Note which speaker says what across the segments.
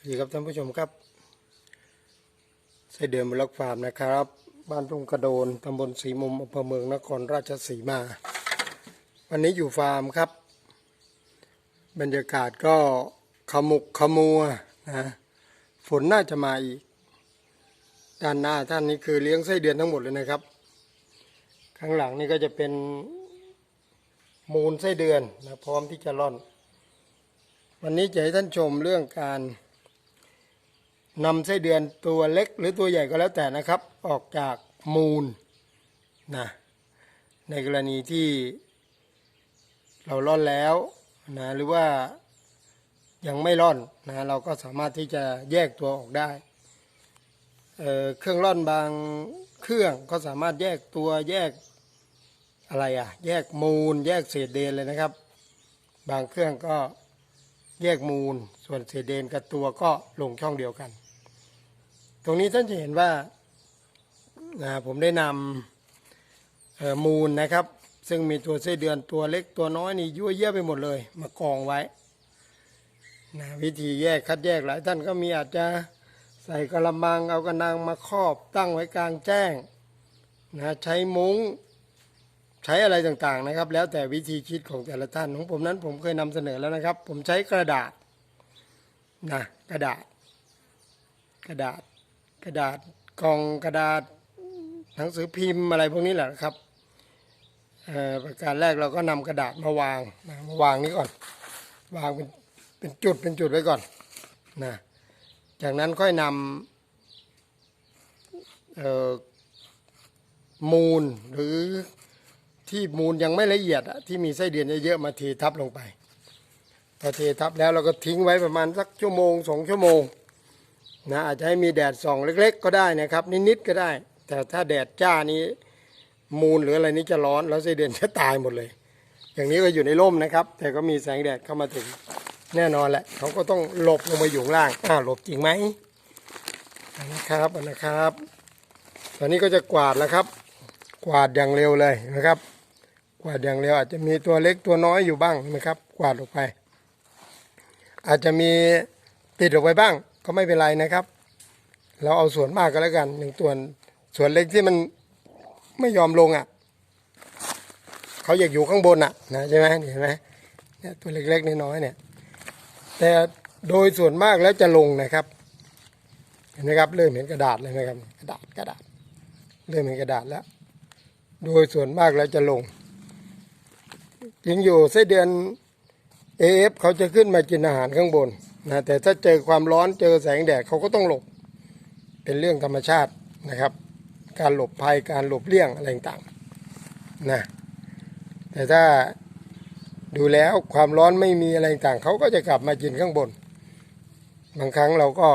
Speaker 1: สวัสดีครับท่านผู้ชมครับไส้เดือนบล็อกฟาร์มนะครับ บ้านทุ่งกระโดนตำบลสีมุมอำเภอเมืองนครราชสีมา วันนี้อยู่ฟาร์มครับ บรรยากาศก็ขมุกขมัวนะฝนน่าจะมาอีก ด้านหน้าท่านนี้คือเลี้ยงไส้เดือนทั้งหมดเลยนะครับ ข้างหลังนี่ก็จะเป็นมูลไส้เดือนนะพร้อมที่จะร่อน วันนี้จะให้ท่านชมเรื่องการ นำไส้เดือนตัวเล็กหรือตัวใหญ่ก็แล้วแต่นะครับ ออกจากมูลนะในกรณีที่เราร่อนแล้วนะหรือว่ายังไม่ร่อนนะเราก็สามารถที่จะแยกตัวออกได้เเครื่องร่อนบางเครื่องก็สามารถแยกตัวแยกอะไรอะแยกมูล แยกเศษเดนเลยนะครับ บางเครื่องก็แยกมูล ส่วนเศษเดนกับตัวก็ลงช่องเดียวกัน ตรงนี้ท่านจะเห็นว่าผมได้นำมูลนะครับ ซึ่งมีตัวไส้เดือนตัวเล็กตัวน้อยนี่ยั่วเยี่ยไปหมดเลย มากองไว้นะวิธีแยกคัดแยกหลายท่านก็มีอาจจะใส่กระมังเอากระนังมาครอบตั้งไว้กลางแจ้งนะใช้มุ้งใช้อะไรต่างๆนะครับ แล้วแต่วิธีคิดของแต่ละท่านของผมนั้นผมเคยนำเสนอแล้วนะครับ ผมใช้กระดาษนะกระดาษ กระดาษ ระดาษกล่องกระดาษหนังสือพิมพ์อะไรพวกนี้แหละครับประการแรกเราก็นำกระดาษมาวางนะมาวางนี้ก่อน วางเป็นเป็นจุดเป็นจุดไว้ก่อนนะจากนั้นค่อยนำมูลหรือที่มูลยังไม่ละเอียดที่มีไส้เดือนเยอะๆมาเททับลงไปพอเททับแล้วเราก็ทิ้งไว้ประมาณสักชั่วโมงสองชั่วโมง นะอาจจะให้มีแดดส่องเล็ก ๆ ก็ได้นะครับ นิดๆก็ได้ แต่ถ้าแดดจ้านี้มูลหรืออะไรนี้จะร้อนแล้วไส้เดือนจะตายหมดเลย อย่างนี้ก็อยู่ในร่มนะครับ แต่ก็มีแสงแดดเข้ามาถึงแน่นอนแหละเขาก็ต้องหลบลงมาอยู่ล่างอ้าวหลบจริงไหมนะครับนนะครับ ตอนนี้ก็จะกวาดแล้วครับ กวาดอย่างเร็วเลยนะครับ กวาดอย่างเร็วอาจจะมีตัวเล็กตัวน้อยอยู่บ้างนะครับ กวาดออกไป อาจจะมีติดออกไปบ้าง ก็ไม่เป็นไรนะครับ เราเอาส่วนมากก็แล้วกันหนึ่งตัวส่วนเล็กที่มันไม่ยอมลงอะเขาอยากอยู่ข้างบนอะนะใช่ไหมเห็นไหมเนี่ยตัวเล็กๆน้อยๆเนี่ย แต่โดยส่วนมากแล้วจะลงนะครับ เห็นไหมครับเริ่มเห็นกระดาษเลยไหมครับกระดาษกระดาษ เริ่มเห็นกระดาษแล้ว โดยส่วนมากแล้วจะลงจริงอยู่ไส้เดือนเอฟเขาจะขึ้นมากินอาหารข้างบน นะแต่ถ้าเจอความร้อนเจอแสงแดดเขาก็ต้องหลบ เป็นเรื่องธรรมชาตินะครับ การหลบภัยการหลบเลี่ยงอะไรต่างๆนะแต่ถ้าดูแล้วความร้อนไม่มีอะไรต่างเขาก็จะกลับมากินข้างบน บางครั้งเราก็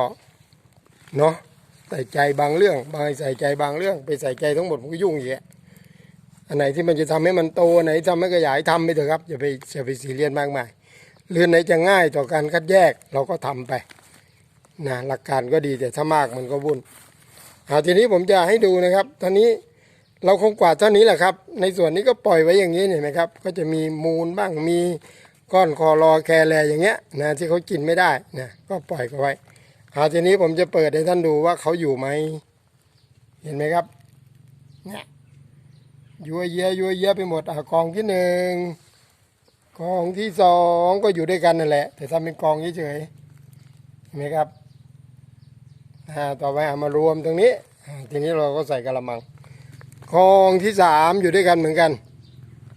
Speaker 1: เนาะใส่ใจบางเรื่องบางใส่ใจบางเรื่อง ไปใส่ใจทั้งหมดมันก็ยุ่งอีกอะอันไหนที่มันจะทำให้มันโตอันไหนทำให้ขยายทำไปเถอะครับอย่าไปอย่าไปซีเรียสมากมาย เรื่อไหนจะง่ายต่อการคัดแยกเราก็ทำไปนะหลักการก็ดีแต่ถ้ามากมันก็วุ่นเอาทีนี้ผมจะให้ดูนะครับ ตอนนี้เราคงกวาดเท่านี้แหละครับ ในส่วนนี้ก็ปล่อยไว้อย่างนี้เห็นไหมครับ ก็จะมีมูลบ้างมีก้อนคอรอแคแลอย่างเงี้ยนะที่เขากินไม่ได้นะก็ปล่อยเขาไว้เอาทีนี้ผมจะเปิดให้ท่านดูว่าเขาอยู่ไหมเห็นไหมครับเนี่ยยัวเยียยัวเยียไปหมดอะกองที่หนึ่ง กองที่สองก็อยู่ด้วยกันนั่นแหละ แต่ทำเป็นกองเฉยๆเห็นไหมครับต่อไปเอามารวมตรงนี้ ทีนี้เราก็ใส่กระมังกองที่สามอยู่ด้วยกันเหมือนกัน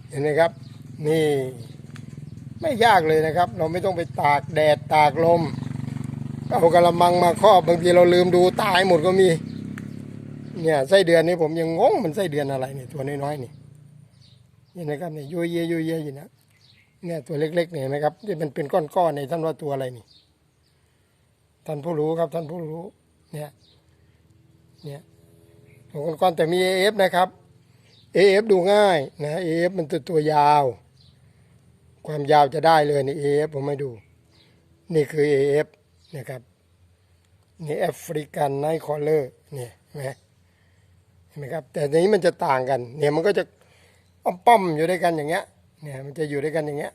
Speaker 1: เห็นไหมครับ นี่ ไม่ยากเลยนะครับ เราไม่ต้องไปตากแดดตากลมเอากระมังมาครอบบางทีเราลืมดูตายหมดก็มี เนี่ยไส้เดือนนี่ผมยังงงมันไส้เดือนอะไรเนี่ยตัวน้อยๆนี่เห็นไหมครับเนี่ยยุยเยยุยเยอยู่นะ เนี่ยตัวเล็กๆเนี่ยนไหมครับที่มันเป็นก้อนๆในยท่านว่าตัวอะไรนี่ ท่านผู้รู้ครับ ท่านผู้รู้ เนี่ย เนี่ยตัวก้อนๆแต่มีเอฟนะครับเอฟดูง่ายนะเอฟมันตัวตัวยาว ความยาวจะได้เลยนี่เอฟผมไม่ดู นี่คือเอฟนะครับนี่แอฟริกันไนท์คอลเลอร์เนี่ยเห็นไหมเห็นไหมครับ แต่นนี้มันจะต่างกัน เนี่ยมันก็จะอ้อมป้อมอยู่ด้วยกันอย่างเงี้ย เนี่ยมันจะอยู่ด้วยกันอย่างเงี้ย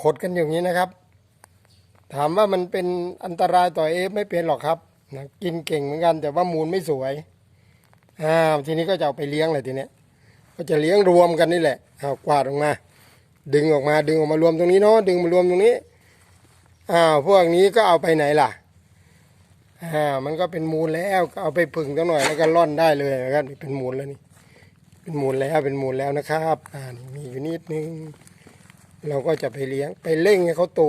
Speaker 1: ขดกันอย่างนี้นะครับ ถามว่ามันเป็นอันตรายต่อเอฟไม่เป็นหรอกครับนะกินเก่งเหมือนกัน แต่ว่ามูลไม่สวยอ้าวทีนี้ก็จะเอาไปเลี้ยงเลยทีเนี้ยก็จะเลี้ยงรวมกันนี่แหละเอากวาดออกมา ดึงออกมาดึงออกมารวมตรงนี้เนาะดึงมารวมตรงนี้อ้าวพวกนี้ก็เอาไปไหนล่ะอ่ามันก็เป็นมูลแล้วก็เอาไปผึ่งตั้งหน่อยแล้วก็ร่อนได้เลยนะครับเป็นมูลแล้วนี่ เป็นมูลแล้วเป็นมูลแล้วนะครับอ่านมีอยู่นิดนึง เราก็จะไปเลี้ยงไปเร่งให้เขาโต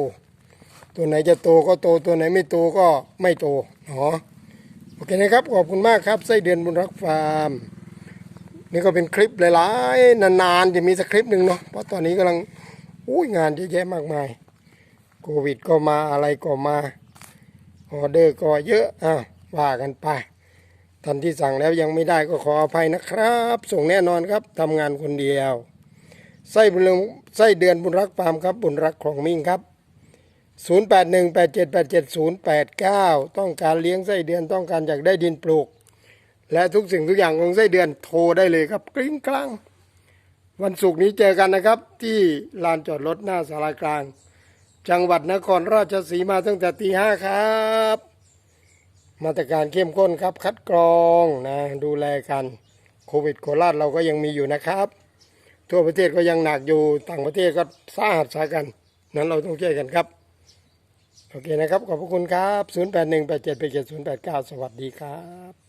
Speaker 1: ตัวไหนจะโตก็โตตัวไหนไม่โตก็ไม่โตเนาะโอเคนะครับขอบคุณมากครับไส้เดือนบุญรักฟาร์มนี่ก็เป็นคลิปหลายๆ นานๆ จะมีสักคลิปหนึ่งเนาะเพราะตอนนี้กำลังอุ้ยงานเยอะแยะมากมายโควิดก็มาอะไรก็มาออเดอร์ก็เยอะอะว่ากันไป ท่านที่สั่งแล้วยังไม่ได้ก็ขออภัยนะครับ ส่งแน่นอนครับทำงานคนเดียวไส้บุญรืองไส้เดือนบุญรักฟาร์มครับ บุญรักของมิ่งครับ 0818787089 ต้องการเลี้ยงไส้เดือนต้องการอยากได้ดินปลูก และทุกสิ่งทุกอย่างของไส้เดือนโทรได้เลยครับกริ้งกลาง วันศุกร์นี้เจอกันนะครับ ที่ลานจอดรถหน้าสารากลาง จังหวัดนครราชสีมาตั้งแต่ตีห้าครับ มาตรการเข้มข้นครับ คัดกรองนะดูแลกันโควิดโคราชเราก็ยังมีอยู่นะครับ ทั่วประเทศก็ยังหนักอยู่ต่างประเทศก็สาหัสสากัน นั้นเราต้องช่วยกันครับ โอเคนะครับ ขอบพระคุณครับ 0818787089 สวัสดีครับ